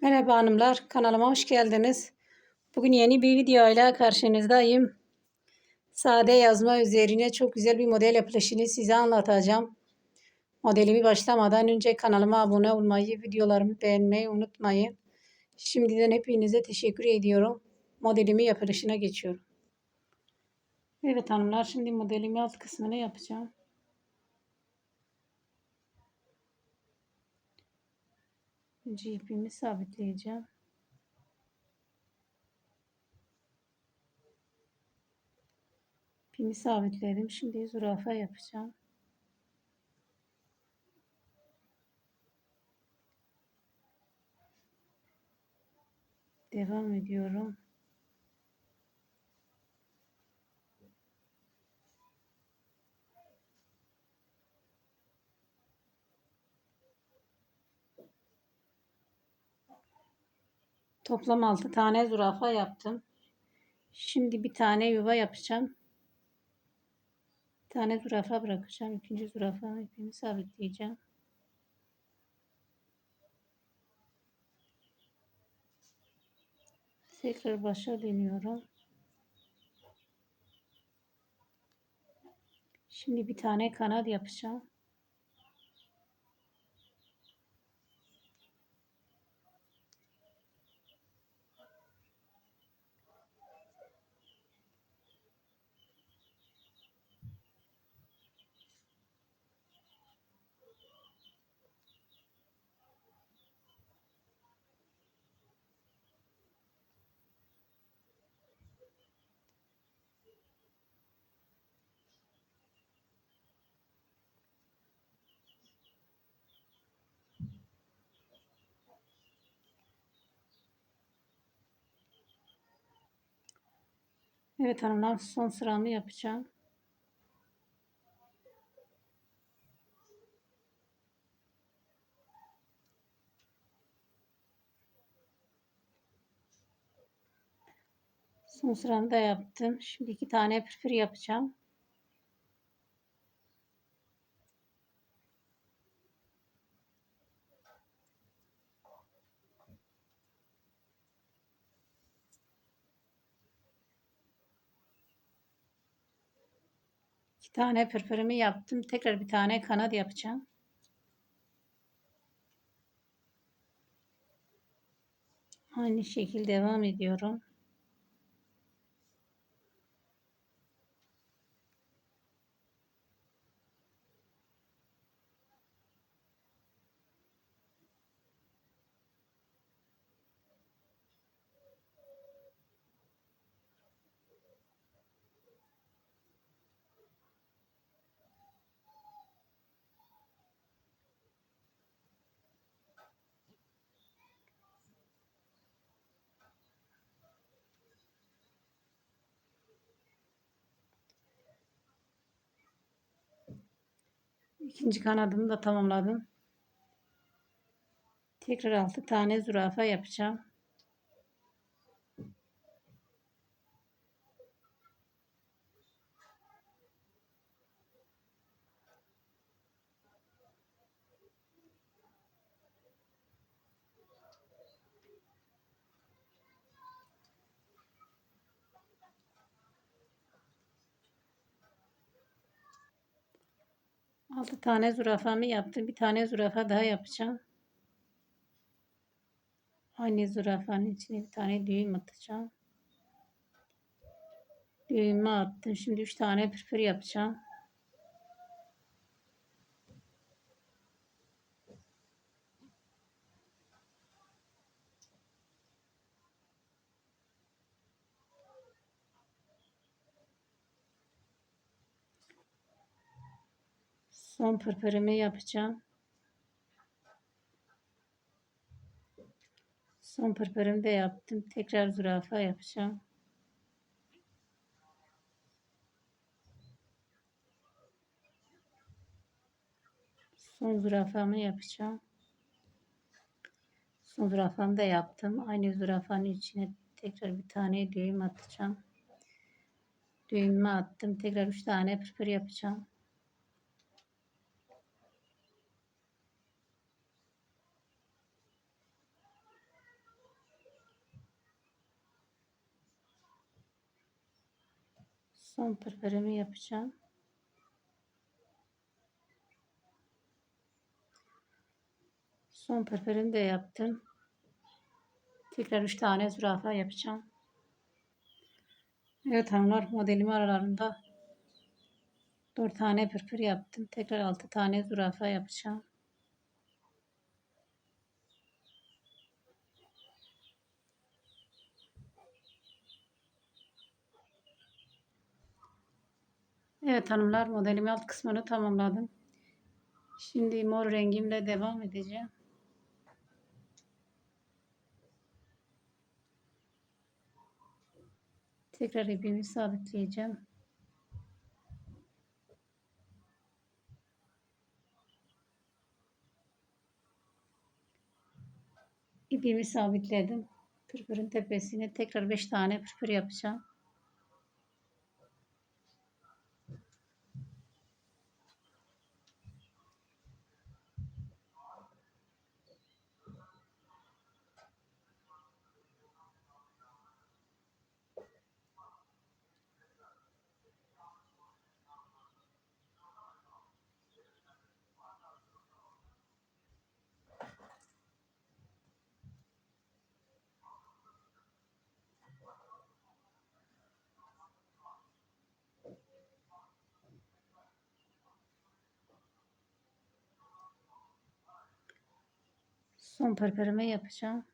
Merhaba hanımlar, kanalıma hoş geldiniz. Bugün yeni bir video ile karşınızdayım. Sade yazma üzerine çok güzel bir model yapılışını size anlatacağım. Modelimi başlamadan önce kanalıma abone olmayı, videolarımı beğenmeyi unutmayın. Şimdiden hepinize teşekkür ediyorum. Modelimi yapılışına geçiyorum. Evet hanımlar, şimdi modelimi alt kısmını yapacağım. İpimi sabitleyeceğim. İpimi sabitledim. Şimdi zürafa yapacağım. Devam ediyorum. Toplam 6 tane zürafa yaptım. Şimdi bir tane yuva yapacağım. Bir tane zürafa bırakacağım. İkinci zürafa ipimi sabitleyeceğim. Tekrar başa dönüyorum. Şimdi bir tane kanat yapacağım. Evet hanımlar son sıramı yapacağım. Son sıramı da yaptım. Şimdi iki tane pırpır yapacağım. İki tane pırpırımı yaptım. Tekrar bir tane kanat yapacağım. Aynı şekilde devam ediyorum. İkinci kanadımı da tamamladım. Tekrar 6 tane zürafa yapacağım. Altı tane zürafamı yaptım. Bir tane zürafa daha yapacağım. Aynı zürafanın içine bir tane düğüm atacağım. Düğümü attım. Şimdi üç tane pırpır yapacağım. Son pırpırımı yapacağım. Son pırpırımı da yaptım. Tekrar zürafa yapacağım. Son zürafamı yapacağım. Son zürafamı da yaptım. Aynı zürafanın içine tekrar bir tane düğüm atacağım. Düğümü attım. Tekrar üç tane pırpır yapacağım. Son pırpırımı yapacağım. Son pırpırımı da yaptım. Tekrar 3 tane zürafa yapacağım. Evet hanımlar modelimi aralarında 4 tane pırpır yaptım. Tekrar 6 tane zürafa yapacağım. Evet hanımlar modelimi alt kısmını tamamladım. Şimdi mor rengimle devam edeceğim. Tekrar ipimi sabitleyeceğim. İpimi sabitledim. Pırpırın tepesine tekrar 5 tane pırpır yapacağım. Son pırpırımı yapacağım.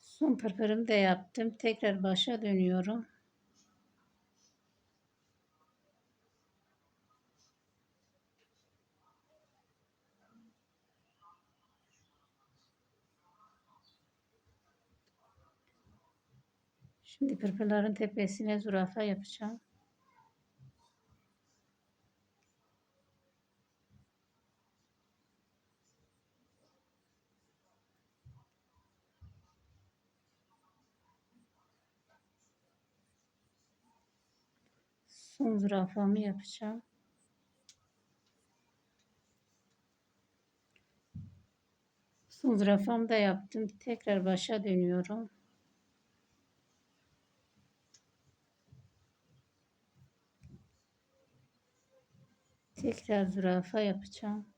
Son pırpırımı da yaptım. Tekrar başa dönüyorum. Şimdi pırpırların tepesine zürafa yapacağım. Son zürafamı yapacağım. Son zürafamı da yaptım. Tekrar başa dönüyorum. Tekrar zürafa yapacağım.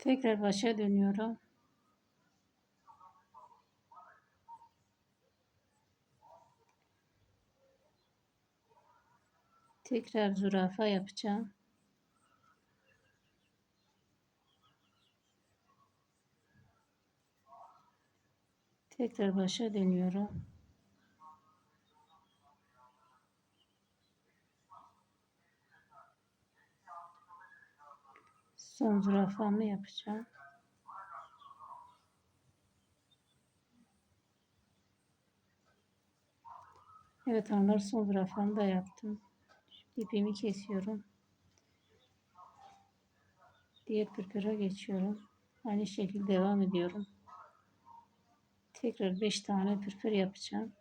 Tekrar başa dönüyorum. Tekrar zürafa yapacağım. Tekrar başa dönüyorum. Son zürafamı yapacağım. Evet hanımlar son zürafamı da yaptım. Şimdi ipimi kesiyorum. Diğer pırpıra geçiyorum. Aynı şekilde devam ediyorum. Tekrar 5 tane pırpır yapacağım.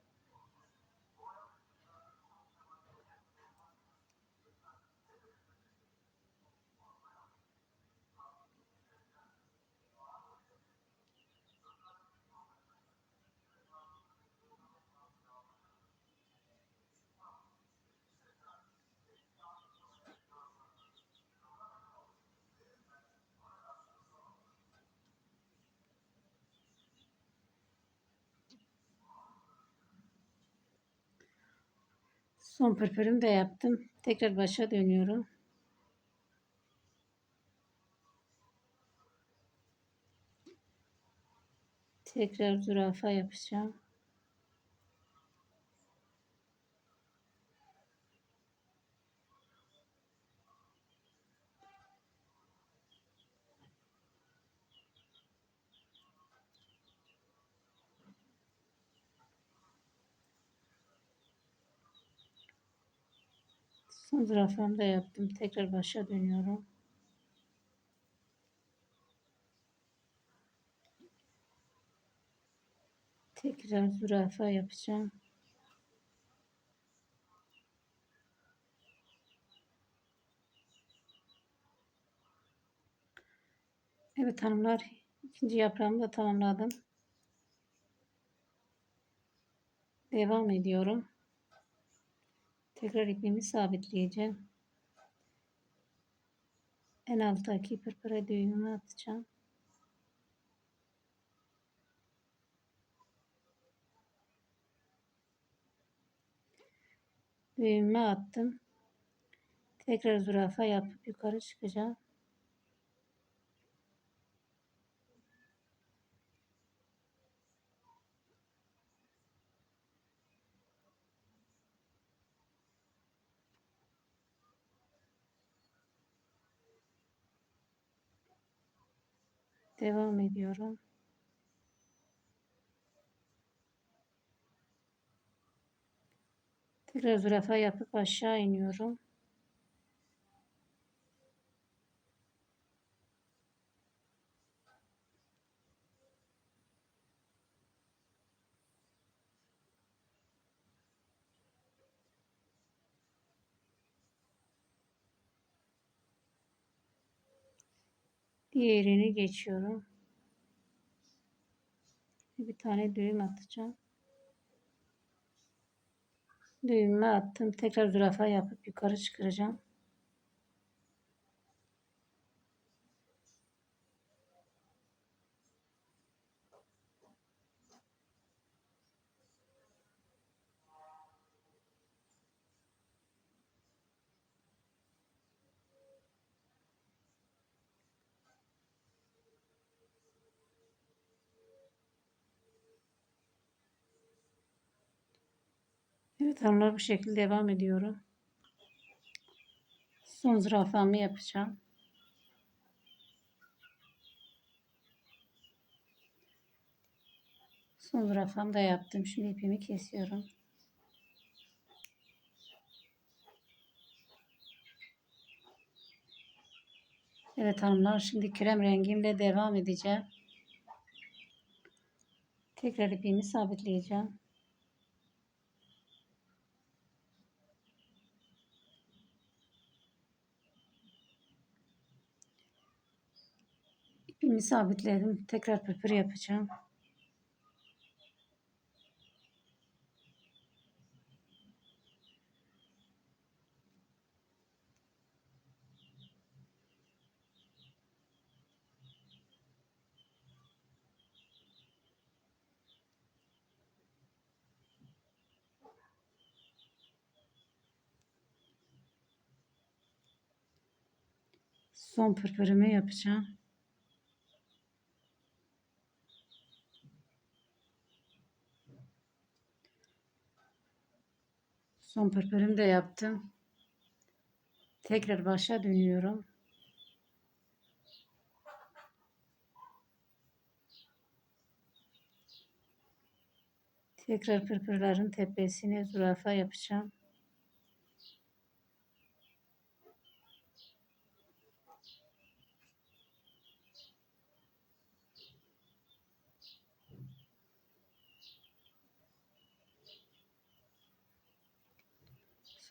Son pırpırımı da yaptım. Tekrar başa dönüyorum. Tekrar zürafa yapacağım. Zürafamı da yaptım. Tekrar başa dönüyorum. Tekrar zürafa yapacağım. Evet hanımlar ikinci yaprağımı da tamamladım. Devam ediyorum. Tekrar ipimi sabitleyeceğim. En alttaki pırpıra düğümümü atacağım. Düğümü attım. Tekrar zürafa yapıp yukarı çıkacağım. Devam ediyorum. Tekrar zürafa yapıp aşağı iniyorum. Diğerini geçiyorum. Bir tane düğüm atacağım. Düğümü attım. Tekrar zürafa yapıp yukarı çıkaracağım. Evet hanımlar bu şekilde devam ediyorum. Son zürafamı yapacağım. Son zürafamı da yaptım. Şimdi ipimi kesiyorum. Evet hanımlar şimdi krem rengimle devam edeceğim. Tekrar ipimi sabitleyeceğim. İpimi sabitledim. Tekrar pırpır yapacağım. Son pırpırımı yapacağım. Son pırpırımı da yaptım. Tekrar başa dönüyorum. Tekrar pırpırların tepesine zürafa yapacağım.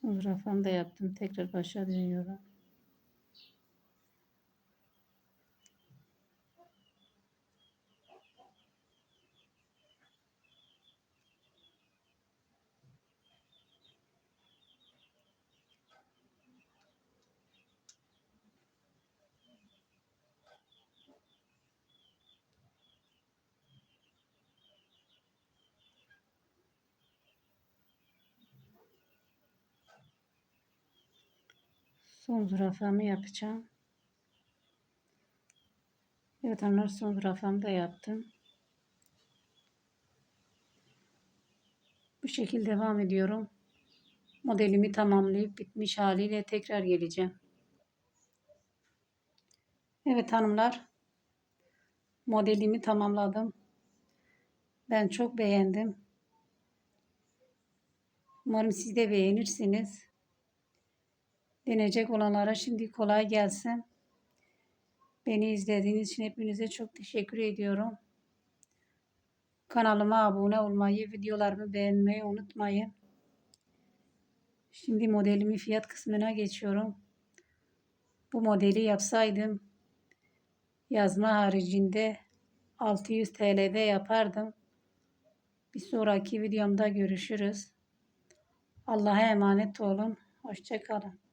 Son zürafamı da yaptım. Tekrar başa dönüyorum. Son zürafamı yapacağım. Evet onlar son zürafamı da yaptım. Bu şekilde devam ediyorum. Modelimi tamamlayıp bitmiş haliyle tekrar geleceğim. Evet hanımlar. Modelimi tamamladım. Ben çok beğendim. Umarım siz de beğenirsiniz. Deneyecek olanlara şimdi kolay gelsin. Beni izlediğiniz için hepinize çok teşekkür ediyorum. Kanalıma abone olmayı, videolarımı beğenmeyi unutmayın. Şimdi modelimi fiyat kısmına geçiyorum. Bu modeli yapsaydım yazma haricinde 600 TL'de yapardım. Bir sonraki videomda görüşürüz. Allah'a emanet olun. Hoşçakalın.